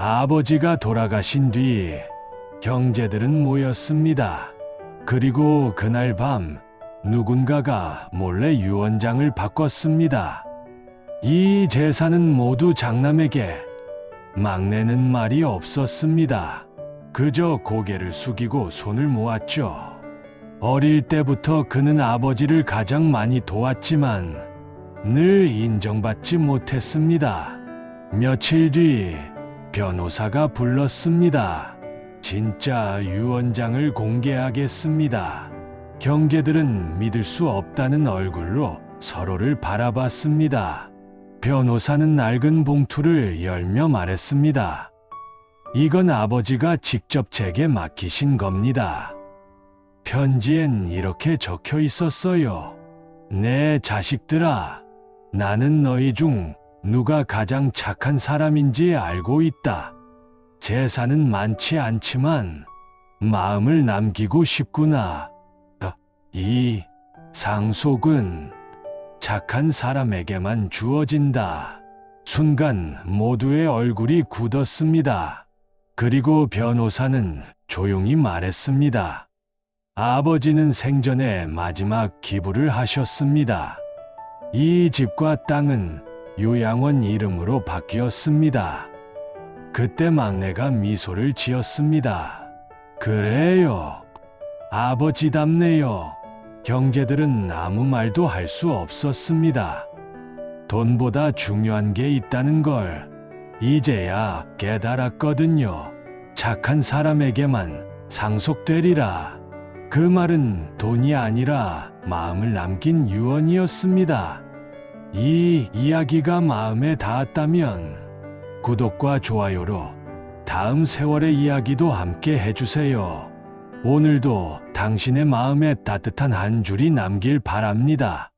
아버지가 돌아가신 뒤 형제들은 모였습니다. 그리고 그날 밤 누군가가 몰래 유언장을 바꿨습니다. 이 재산은 모두 장남에게 막내는 말이 없었습니다. 그저 고개를 숙이고 손을 모았죠. 어릴 때부터 그는 아버지를 가장 많이 도왔지만 늘 인정받지 못했습니다. 며칠 뒤 변호사가 불렀습니다. 진짜 유언장을 공개하겠습니다. 경계들은 믿을 수 없다는 얼굴로 서로를 바라봤습니다. 변호사는 낡은 봉투를 열며 말했습니다. 이건 아버지가 직접 제게 맡기신 겁니다. 편지엔 이렇게 적혀 있었어요. 내 자식들아, 나는 너희 중 누가 가장 착한 사람인지 알고 있다. 재산은 많지 않지만 마음을 남기고 싶구나. 어, 이 상속은 착한 사람에게만 주어진다. 순간 모두의 얼굴이 굳었습니다. 그리고 변호사는 조용히 말했습니다. 아버지는 생전에 마지막 기부를 하셨습니다. 이 집과 땅은 요양원 이름으로 바뀌었습니다. 그때 막내가 미소를 지었습니다. 그래요. 아버지답네요. 경제들은 아무 말도 할 수 없었습니다. 돈보다 중요한 게 있다는 걸 이제야 깨달았거든요. 착한 사람에게만 상속되리라. 그 말은 돈이 아니라 마음을 남긴 유언이었습니다. 이 이야기가 마음에 닿았다면 구독과 좋아요로 다음 세월의 이야기도 함께 해주세요. 오늘도 당신의 마음에 따뜻한 한 줄이 남길 바랍니다.